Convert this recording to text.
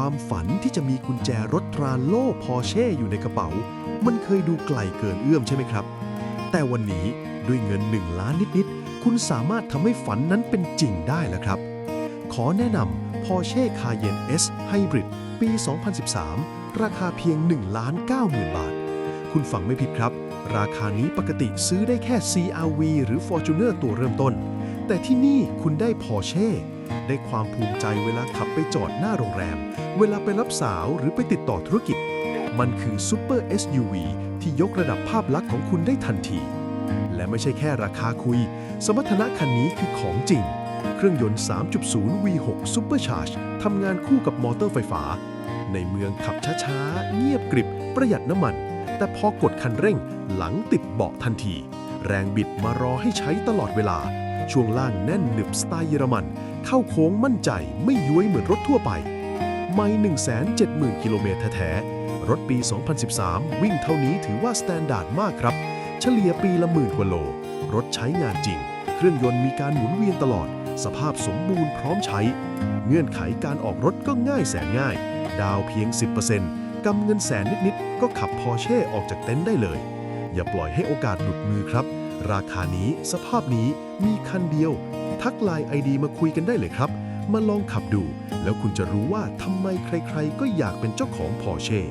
ความฝันที่จะมีกุญแจรถตราโล่พอเช่อยู่ในกระเป๋า มันเคยดูไกลเกินเอื้อมใช่ไหมครับ แต่วันนี้ด้วยเงิน 1 ล้านนิด ๆ คุณสามารถทำให้ฝันนั้นเป็นจริงได้แล้วครับ ขอแนะนำ Porsche Cayenne S Hybrid ปี 2013 ราคาเพียง 1 ล้าน9หมื่นบาท คุณฟังไม่ผิดครับ ราคานี้ปกติซื้อได้แค่ CRV หรือ Fortuner ตัวเริ่มต้น แต่ที่นี่คุณได้ Porsche ได้ความภูมิใจเวลาขับไปจอดหน้าโรงแรม เวลาไปรับสาวหรือไปติดต่อธุรกิจ มันคือ Super SUV ที่ยกระดับภาพลักษณ์ของคุณได้ทันที และไม่ใช่แค่ราคาคุย สมรรถนะคันนี้คือของจริง เครื่องยนต์ 3.0 V6 Supercharge ทำงานคู่กับมอเตอร์ไฟฟ้า ในเมืองขับช้าๆ เงียบกริบ ประหยัดน้ำมัน แต่พอกดคันเร่งหลังติดเบาะทันที แรงบิดมารอให้ใช้ตลอดเวลา ช่วงล่างแน่นหนึบสไตล์เยอรมัน เข้าโค้งมั่นใจไม่ย้วยเหมือนรถทั่วไป ไม่170,000 กิโลเมตรแท้ๆรถปี 2013 วิ่งเท่านี้ถือว่าสแตนดาร์ดมากครับ เฉลี่ยปีละหมื่นกว่าโล รถใช้งานจริง เครื่องยนต์มีการหมุนเวียนตลอด สภาพสมบูรณ์พร้อมใช้ เงื่อนไขการออกรถก็ง่ายแสนง่าย ดาวเพียง 10%กำเงินแสนนิดๆก็ขับพอเช่ออกจากเต็นท์ได้เลย อย่าปล่อยให้โอกาสหลุดมือครับ ราคานี้สภาพนี้มีคันเดียว ทักไลน์ไอดีมาคุยกันได้เลยครับ มาลองขับดู แล้วคุณจะรู้ว่าทำไมใครๆ ก็อยากเป็นเจ้าของพอเช่